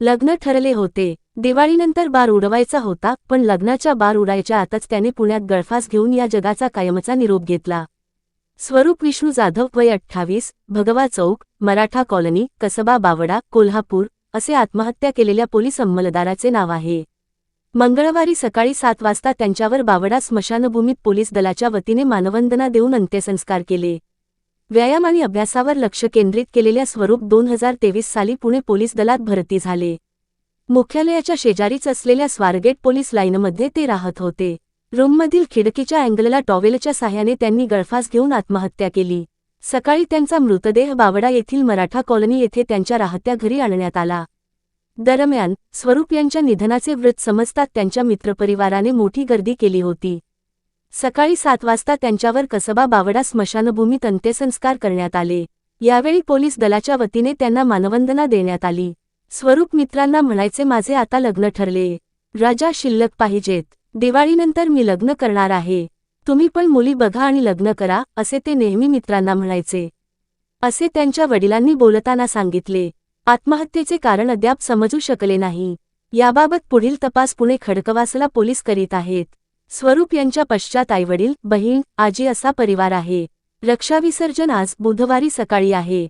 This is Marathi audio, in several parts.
लग्न ठरले होते. दिवाळीनंतर बार उडवायचा होता पण लग्नाच्या बार उडायच्या आतच त्याने पुण्यात गळफास घेऊन या जगाचा कायमचा निरोप घेतला. स्वरूप विष्णू जाधव वय अठ्ठावीस भगवा चौक मराठा कॉलनी कसबा बावडा कोल्हापूर असे आत्महत्या केलेल्या पोलीस अंमलदाराचे नाव आहे. मंगळवारी सकाळी सात वाजता त्यांच्यावर बावडा स्मशानभूमीत पोलीस दलाच्या वतीने मानवंदना देऊन अंत्यसंस्कार केले. व्यायाम आणि अभ्यासावर लक्ष केंद्रित केलेल्या स्वरूप दोन हजार तेवीस साली पुणे पोलीस दलात भरती झाले. मुख्यालयाच्या शेजारीच असलेल्या स्वारगेट पोलीस लाईनमध्ये ते राहत होते. रूममधील खिडकीच्या अँगलला टॉवेलच्या साह्याने त्यांनी गळफास घेऊन आत्महत्या केली. सकाळी त्यांचा मृतदेह बावडा येथील मराठा कॉलनी येथे त्यांच्या राहत्या घरी आणण्यात आला. दरम्यान स्वरूप यांच्या निधनाचे वृत्त समजतात त्यांच्या मित्रपरिवाराने मोठी गर्दी केली होती. सकाळी सात वाजता त्यांच्यावर कसबा बावडा स्मशानभूमीत अंत्यसंस्कार करण्यात आले. यावेळी पोलीस दलाच्या वतीने त्यांना मानवंदना देण्यात आली. स्वरूप मित्रांना म्हणायचे माझे आता लग्न ठरले. राजा शिल्लक पाहिजेत. दिवाळीनंतर मी लग्न करणार आहे. तुम्ही पण मुली बघा आणि लग्न करा असे ते नेहमी मित्रांना म्हणायचे. असे त्यांच्या वडिलांनी बोलताना सांगितले. आत्महत्येचे कारण अद्याप समजू शकले नाही. याबाबत पुढील तपास पुणे खडकवासला पोलीस करीत आहेत. स्वरूप यांच्या पश्चात आईवडील बहीण आजी असा परिवार आहे. रक्षाविसर्जन आज बुधवारी सकाळी आहे.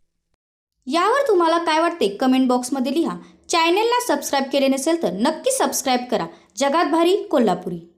यावर तुम्हाला काय वाटते कमेंट बॉक्समध्ये लिहा. चॅनेलला सबस्क्राईब केले नसेल तर नक्की सबस्क्राईब करा. जगात भारी कोल्हापुरी.